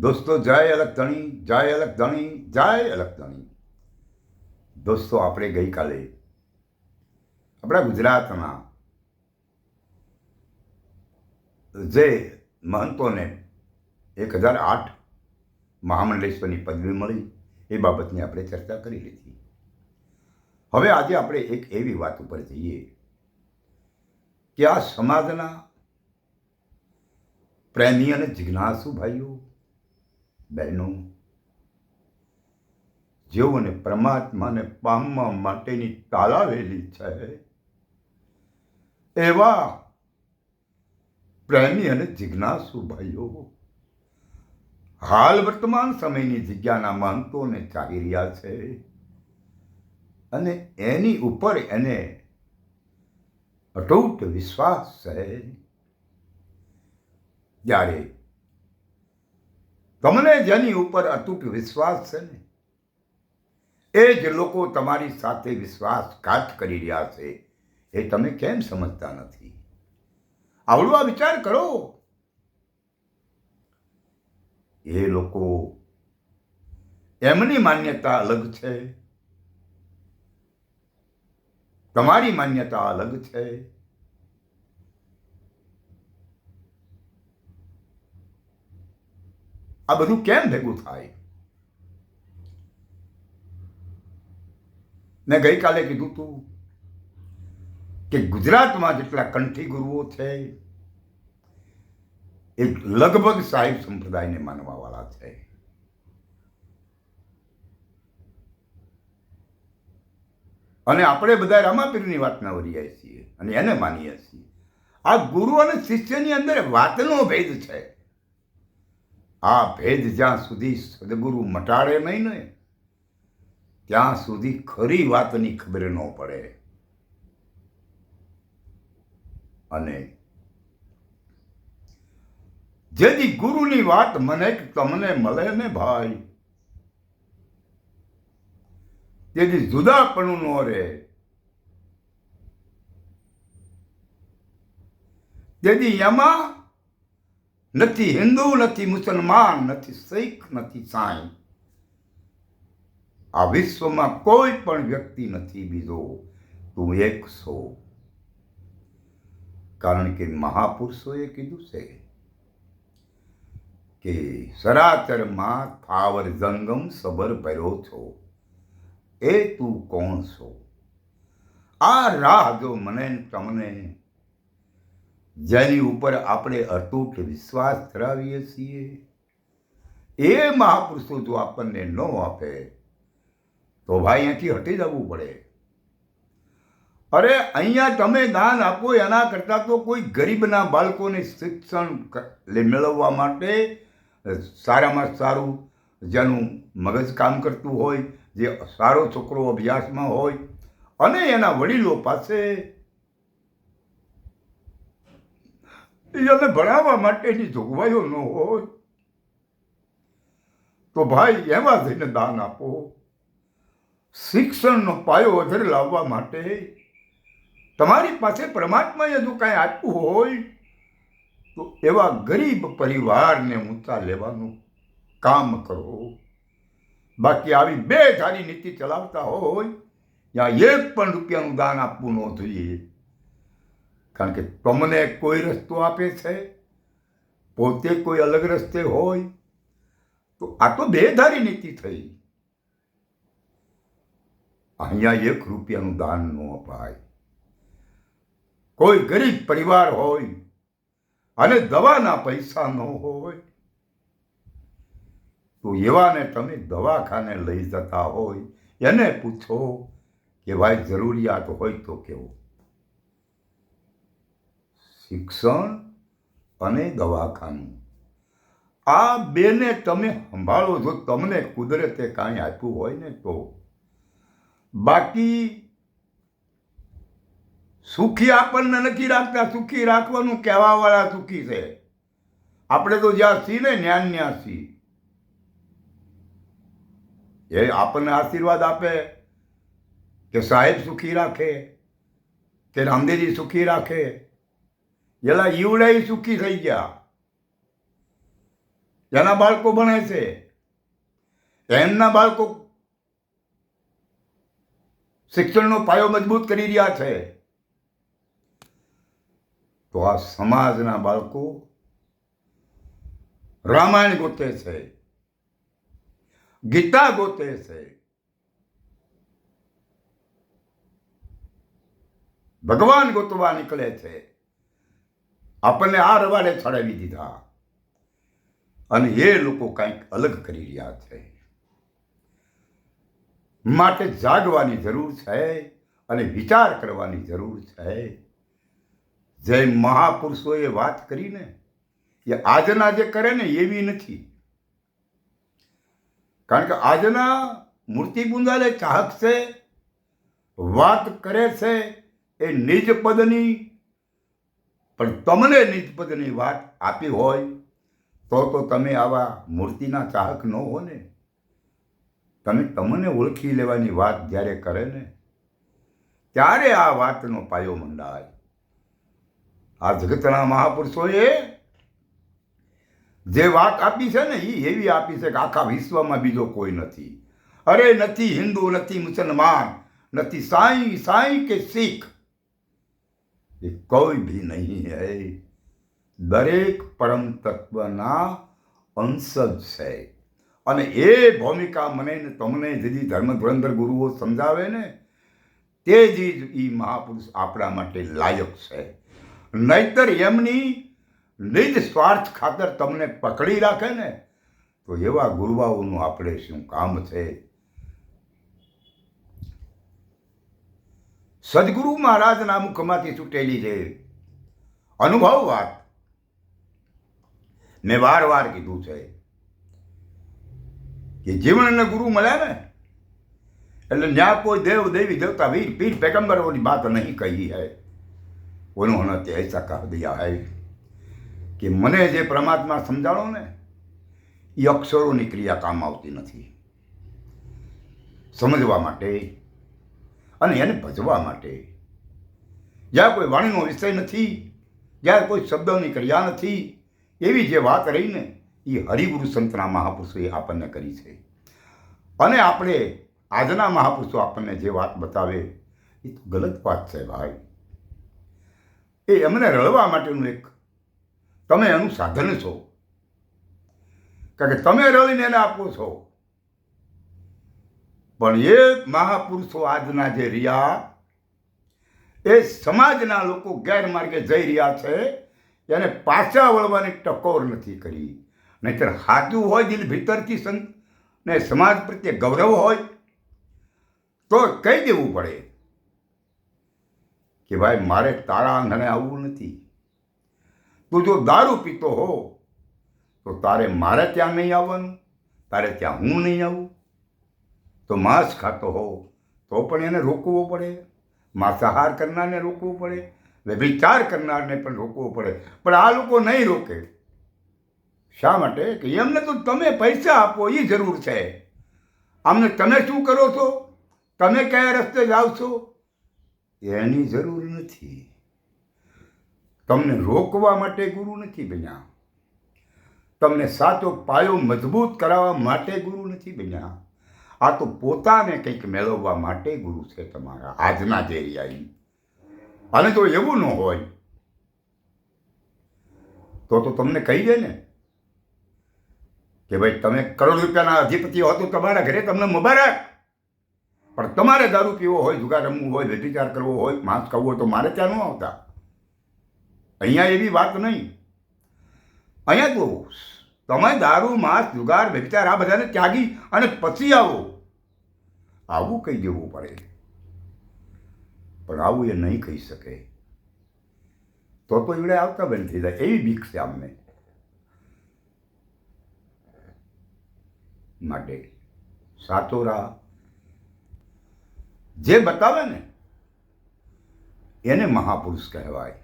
દોસ્તો, જય અલગ ધણી, જય અલગ ધણી, જય અલગ ધણી. દોસ્તો, આપણે ગઈકાલે આપણા ગુજરાતના જે મહંતોને એક હજાર આઠ મહામંડલેશ્વરની પદવી મળી, એ બાબતની આપણે ચર્ચા કરી લીધી. હવે આજે આપણે એક એવી વાત ઉપર જઈએ કે આ સમાજના પ્રેમી અને જિજ્ઞાસુ ભાઈઓ બહેનો જેઓને પરમાત્માને પામવા માટેની તાલાવેલી છે, એવા પ્રેમી અને જિજ્ઞાસુ ભાઈઓ, હાલ વર્તમાન સમયની જગ્યાના માનતોને ચાલી રહ્યા છે અને એની ઉપર એને અટૂટ વિશ્વાસ છે. જ્યારે તમને જેની ઉપર અતૂટ વિશ્વાસ છે ને, એ જ લોકો તમારી સાથે વિશ્વાસઘાત કરી રહ્યા છે, એ તમે કેમ સમજતા નથી? આવડો આ વિચાર કરો. એ લોકો એમની માન્યતા અલગ છે, તમારી માન્યતા અલગ છે આ બધું કેમ ભેગું થાય? મેં ગઈકાલે કીધું તું કે ગુજરાતમાં જેટલા કંઠી ગુરુઓ છે, એ લગભગ સાહેબ સંપ્રદાયને માનવાવાળા છે. અને આપણે બધા રામાપીરની વાતના વરીએ છીએ અને એને માનીએ છીએ. આ ગુરુ અને શિષ્યની અંદર વાતનો ભેદ છે. આ ભેદ જ્યાં સુધી સદગુરુ મટાડે નહીં ને, ત્યાં સુધી ખરી વાતની ખબર ન પડે. અને જેથી ગુરુની વાત મને તમને મળે ને ભાઈ તેથી જુદાપણું ન રહે તેથી એમાં નથી હિન્દુ, નથી મુસલમાન, નથી શીખ, નથી સાંઈ. આ વિશ્વમાં કોઈ પણ વ્યક્તિ નથી બીજો. તું એક છો. કારણ કે મહાપુરુષોએ કીધું છે કે સરાચરમાં થાવર જંગમ સબર ભર્યો છો. એ તું કોણ છો? આ રાહ જો મને, તમને જેની ઉપર આપણે અતૂટ વિશ્વાસ ધરાવીએ છીએ. એ મહાપુરુષો જો આપણને ન આપે, તો ભાઈ અહીંયાથી હટી જવું પડે. અરે અહીંયા તમે દાન આપો, એના કરતાં તો કોઈ ગરીબના બાળકોને શિક્ષણ મેળવવા માટે સારામાં સારું જેનું મગજ કામ કરતું હોય, જે સારો છોકરો અભ્યાસમાં હોય, અને એના વડીલો પાસે એને ભણાવવા માટેની જોગવાઈઓ ન હોય. તો ભાઈ, એમાં જઈને દાન આપો. શિક્ષણનો પાયો વધારે લાવવા માટે તમારી પાસે પરમાત્માએ જો કાંઈ આપ્યું હોય, તો એવા ગરીબ પરિવારને ઊંચા લેવાનું કામ કરો. બાકી આવી બે ધારી નીતિ ચલાવતા હોય, ત્યાં એક પણ રૂપિયાનું દાન આપવું ન જોઈએ. કારણ કે તમને કોઈ રસ્તો આપે છે? પોતે કોઈ અલગ રસ્તે હોય? તો આ તો બેધારી નીતિ થઈ. અહીંયા એક રૂપિયાનું દાન ન અપાય. કોઈ ગરીબ પરિવાર હોય અને દવાના પૈસા ન હોય, તો એવાને તમે દવાખાને લઈ જતા હોય. એને પૂછો કે, ભાઈ, જરૂરિયાત હોય તો કેવો? શિક્ષણ અને દવાખાનું. આ બેને તમે સંભાળો જો તમને કુદરતે કાંઈ આપ્યું હોય ને તો. બાકી સુખી આપણને નથી રાખતા, સુખી રાખવાનું કહેવાવાળા સુખી છે. આપણે તો જ્યાં છીએ ને જ્ઞાન ન્યા છીએ. એ આપણને આશીર્વાદ આપે કે સાહેબ સુખી રાખે, કે રામદેવજી સુખી રાખે એલા ઈવડે સુખી થઈ ગયા. જેના બાળકો ભણે છે. એમના બાળકો શિક્ષણનો પાયો મજબૂત કરી રહ્યા છે. તો આ સમાજના બાળકો રામાયણ ગોતે છે. ગીતા ગોતે છે. ભગવાન ગોતવા નીકળે છે. આપણને આ રવાડે ચડાવી દીધા. અને એ લોકો કંઈક અલગ કરી રહ્યા છે. માટે જાગવાની જરૂર છે અને વિચાર કરવાની જરૂર છે. જે મહાપુરુષોએ વાત કરીને એ આજના જે કરે ને એવી નથી. કારણ કે આજના મૂર્તિ ગુંદાલે ચાહક છે વાત કરે છે, એ નિજ પદની પણ તમને નિજપદની વાત આપી હોય, તો તો તમે આવા મૂર્તિના ચાહક ન હો ને. તમે તમને ઓળખી લેવાની વાત જ્યારે કરે ને, ત્યારે આ વાતનો પાયો મંડાય. આ જગતના મહાપુરુષોએ જે વાત આપી છે ને એ એવી આપી છે કે આખા વિશ્વમાં બીજો કોઈ નથી. અરે નથી હિન્દુ, નથી મુસલમાન, નથી સાંઈ સાંઈ કે શીખ. એ કોઈ ભી નહીં હૈ. દરેક પરમ તત્વના અંશ જ છે. અને એ ભૂમિકા મને ને તમને જે ધર્મ ધુરંધર ગુરુઓ સમજાવે ને, તે જ એ મહાપુરુષ આપણા માટે લાયક છે. નહીતર એમની નિજ સ્વાર્થ ખાતર તમને પકડી રાખે ને, તો એવા ગુરુવાઓનું આપણે શું કામ છે? સદગુરુ મહારાજના મુખમાંથી છૂટેલી છે અનુભવ વાત મેં વાર વાર કીધું છે કે જીવનને ગુરુ મળ્યા ને એટલે ત્યાં કોઈ દેવ દેવી દેવતા વીર પીર પેગમ્બરોની બાત નહીં કહી है उन्होंने तो ऐसा कह दिया है કે મને જે પરમાત્મા સમજાણો ને એ અક્ષરોની ક્રિયા કામ આવતી નથી સમજવા માટે અને એને ભજવા માટે. જ્યાં કોઈ વાણીનો વિષય નથી, જ્યાં કોઈ શબ્દોની ક્રિયા નથી, એવી જે વાત રહીને એ હરિગુરુ સંતના મહાપુરુષોએ આપણને કરી છે. અને આપણે આજના મહાપુરુષો આપણને જે વાત બતાવે એ તો ગલત વાત છે ભાઈ. એ એમને રળવા માટેનું એક તમે એનું સાધન છો. કારણ કે તમે રળીને એને આપો છો. પણ એ મહાપુરુષો આજના જે રહ્યા એ સમાજના લોકો ગેરમાર્ગે જઈ રહ્યા છે, એને પાછા વળવાની ટકોર નથી કરી. નહીતર સાચું હોય, દિલ ભીતરથી સંત ને સમાજ પ્રત્યે ગૌરવ હોય, તો કહી દેવું પડે? કે ભાઈ, મારે તારા આંગણે આવવું નથી. તું જો દારૂ પીતો હો, તો તારે મારે ત્યાં નહીં આવવાનું, તારે ત્યાં હું નહીં આવું. તો માંસ ખાતો હો તો પણ એને રોકવો પડે. માંસાહાર કરનારને રોકવું પડે, વ્યભિચાર કરનારને પણ રોકવો પડે. પણ આ લોકો નહીં રોકે. શા માટે? કે એમને તો તમે પૈસા આપો એ જરૂર છે. આમને તમે શું કરો છો? તમે કયા રસ્તે જાઓ છો? એની જરૂર નથી. તમને રોકવા માટે ગુરુ નથી બન્યા. તમને સાચો પાયો મજબૂત કરાવવા માટે ગુરુ નથી બન્યા. આ તો પોતાને કંઈક મેળવવા માટે ગુરુ છે તમારા, આજના જે એરિયાઈ અને જો એવું ન હોય, તો તો તમને કહી દે ને કે ભાઈ તમે કરોડ રૂપિયાના અધિપતિ હો તો તમારા ઘરે તમને મુબારક. પણ તમારે દારૂ પીવો હોય, જુગાર રમવું હોય વ્યભિચાર કરવો હોય, માંસ ખાવું હોય તો મારે ત્યાં ન આવતા. અહીંયા એવી વાત નહીં. અહીંયા તો તમે દારૂ, માંસ, જુગાર વ્યભિચાર આ બધાને ત્યાગી અને પછી આવો. આવું કહી દેવું પડે. પણ આવું એ નહીં કહી શકે. તો તો એવડે આવતા બંધ થઈ જાય. એવી બીક છે અમને માટે સાતોરા જે બતાવે ને, એને મહાપુરુષ કહેવાય.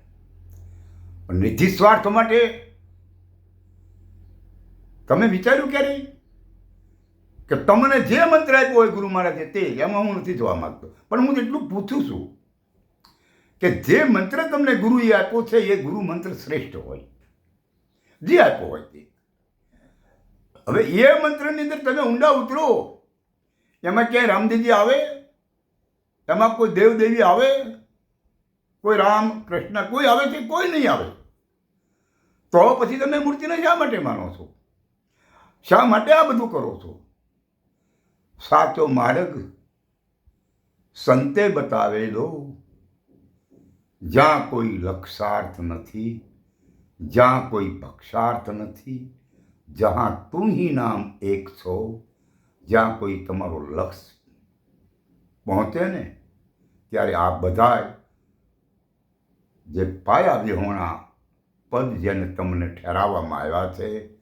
નિધિ સ્વાર્થ માટે તમે વિચાર્યું ક્યારે કે તમને જે મંત્ર આપ્યો હોય ગુરુ મહારાજે તે, એમાં હું નથી જોવા માંગતો. પણ હું એટલું પૂછું છું કે જે મંત્ર તમને ગુરુએ આપ્યો છે, એ ગુરુ મંત્ર શ્રેષ્ઠ હોય. જે આપ્યો હોય તે. હવે એ મંત્રની અંદર તમે ઊંડા ઉતરો. એમાં ક્યાંય રામદેવજી આવે? એમાં કોઈ દેવદેવી આવે? કોઈ રામ કૃષ્ણ કોઈ આવે છે? કોઈ નહીં આવે. તો પછી તમે મૂર્તિને શા માટે માનો છો? શા માટે આ બધું કરો છો? સાચો માર્ગ સંતે બતાવેલો જ્યાં કોઈ લક્ષાર્થ નથી, જ્યાં કોઈ પક્ષાર્થ નથી, જહાં તું હી નામ એક છો, જ્યાં કોઈ તમારો લક્ષ પહોંચે ને, ત્યારે આ બધાય જે પાયા વિહોણા પદ જેને તમને ઠેરાવવામાં આવ્યા છે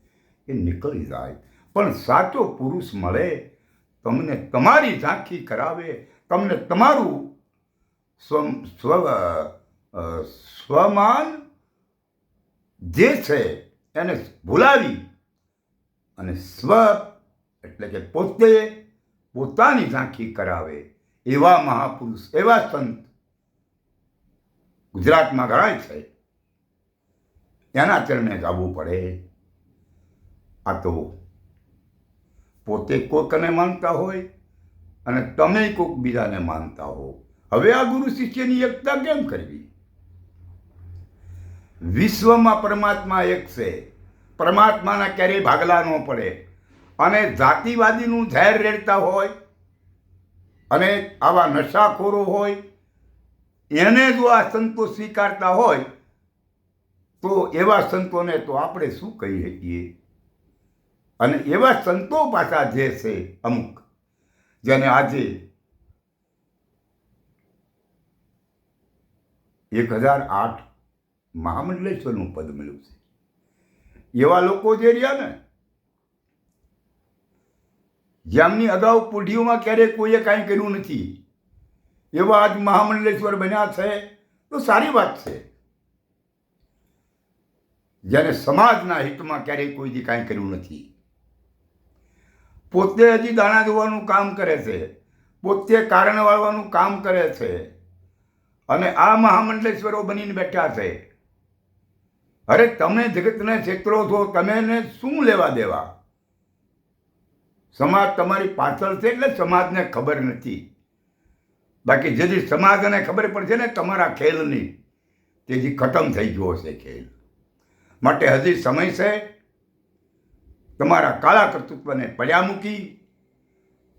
એ નીકળી જાય. પણ સાચો પુરુષ મળે, તમને તમારી ઝાંખી કરાવે, તમને તમારું સ્વ સ્વ સ્વમાન જે છે એને ભૂલાવી અને સ્વ એટલે કે પોતે પોતાની ઝાંખી કરાવે. એવા મહાપુરુષ, એવા સંત ગુજરાતમાં ગણાય છે. એના ચરણે ગાવું પડે. આ તો પોતે કોઈકને માનતા હોય અને તમે કોઈક બીજાને માનતા હો. હવે આ ગુરુ શિષ્યની એકતા કેમ કરવી? વિશ્વમાં પરમાત્મા એક છે. પરમાત્માના ક્યારેય ભાગલા ન પડે. અને જાતિવાદીનું ઝેર રેડતા હોય અને આવા નશાખોરો હોય, એને જો આ સંતો સ્વીકારતા હોય, તો એવા સંતોને તો આપણે શું કહી શકીએ? અને એવા સંતો પાછા જે છે અમુક, જેને આજે એક હજાર આઠ મહામંડલેશ્વરનું પદ મળ્યું છે. એવા લોકો જે રહ્યા ને જેમની અગાઉ પેઢીઓમાં ક્યારેય કોઈએ કાંઈ કર્યું નથી, એવા આજ મહામંડલેશ્વર બન્યા છે, તો સારી વાત છે. જેને સમાજના હિતમાં ક્યારેય કોઈ કાંઈ કર્યું નથી. પોતે હજી દાણા ધોવાનું કામ કરે છે. પોતે કારણ વાળવાનું કામ કરે છે. અને આ મહામંડલેશ્વરો બનીને બેઠા છે. અરે તમે જગતને છેતરો છો, તમે શું લેવા દેવા? સમાજ તમારી પાછળ છે એટલે સમાજને ખબર નથી. બાકી જેથી સમાજને ખબર પડશે ને તમારા ખેલની તેથી ખતમ થઈ ગયો છે ખેલ. માટે હજી સમય છે તમારા કાળા કર્તૃત્વને પડ્યા મૂકી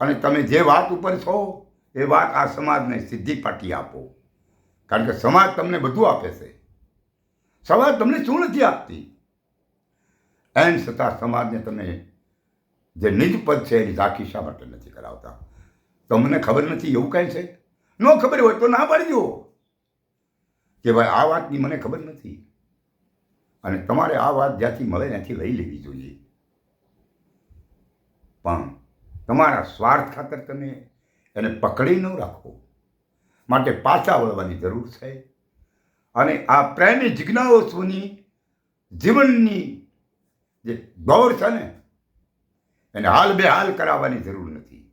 અને તમે જે વાત ઉપર છો, એ વાત આ સમાજને સિદ્ધિ પાટી આપો. કારણ કે સમાજ તમને બધું આપે છે. સમાજ તમને શું નથી આપતી? એમ છતાં સમાજને તમે જે નિજ પદ છે એની ઝાંખી શા માટે નથી કરાવતા? તમને ખબર નથી એવું કાંઈ છે? ન ખબર હોય તો ના પાડજો. કે ભાઈ આ વાતની મને ખબર નથી. અને તમારે આ વાત જ્યાંથી મળે ત્યાંથી લઈ લેવી જોઈએ. પણ તમારા સ્વાર્થ ખાતર તમે એને પકડી ન રાખો. માટે પાછા વળવાની જરૂર છે. અને આ પ્રેમી જિજ્ઞાસુની જીવનની જે દોર છે ને, એને હાલ બેહાલ કરાવવાની જરૂર નથી.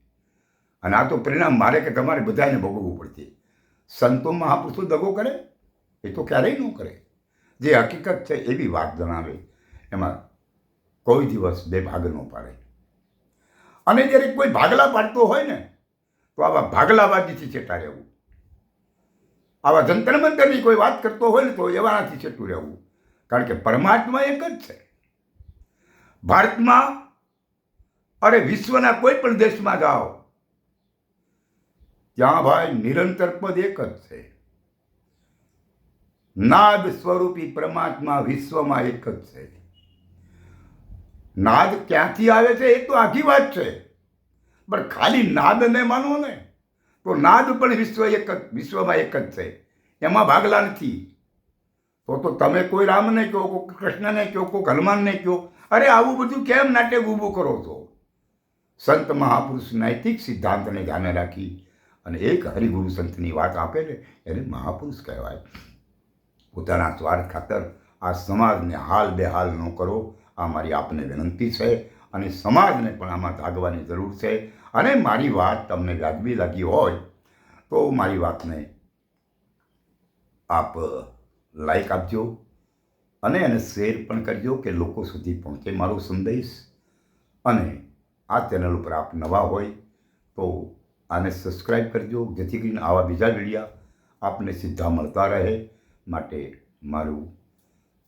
અને આ તો પરિણામ મારે કે તમારે બધાને ભોગવવું પડશે. સંતો મહાપુરુષો દગો કરે? એ તો ક્યારેય ન કરે. જે હકીકત છે એવી વાત જણાવે. એમાં કોઈ દિવસ બે ભાગ ન પાડે. અને જ્યારે કોઈ ભાગલા પાડતો હોય ને, તો આવા ભાગલાબાજીથી છેટા રહેવું. આવા જંતર મંતરની કોઈ વાત કરતો હોય ને, તો એવાનાથી છેટું રહેવું. કારણ કે પરમાત્મા એક જ છે. ભારતમાં અરે વિશ્વના કોઈ પણ દેશમાં જાઓ, ત્યાં ભાઈ નિરંતર પદ એક જ છે. નાદ સ્વરૂપી પરમાત્મા વિશ્વમાં એક જ છે. નાદ ક્યાંથી આવે છે એ તો આખી વાત છે. પણ ખાલી નાદને માનો ને, તો નાદ પણ વિશ્વ એક જ, વિશ્વમાં એક જ છે. એમાં ભાગલા નથી. તો તો તમે કોઈ રામને કહો, કોઈ કૃષ્ણને કહો, કોઈ હનુમાનને કહો, અરે આવું બધું કેમ નાટક ઊભું કરો છો? સંત મહાપુરુષ નૈતિક સિદ્ધાંતને ધ્યાને રાખી અને એક હરિગુરુ સંતની વાત આપે ને, એને મહાપુરુષ કહેવાય. પોતાના સ્વાર્થ ખાતર આ સમાજને હાલ બેહાલ ન કરો. આ મારી આપને વિનંતી છે અને સમાજને પણ આમાં જાગવાની જરૂર છે. અને મારી વાત તમને વ્યાજબી લાગી હોય તો મારી વાતને આપ લાઈક આપજો અને એને શેર પણ કરજો કે લોકો સુધી પહોંચે મારો સંદેશ. અને આ ચેનલ ઉપર આપ નવા હોય તો આને સબસ્ક્રાઈબ કરજો. જેથી કરીને આવા બીજા વિડીયા આપને સીધા મળતા રહે. માટે મારું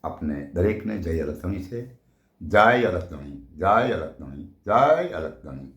આપને દરેકને જય અલગધણી છે. જય અલગધણી જય અલગધણી જય અલગધણી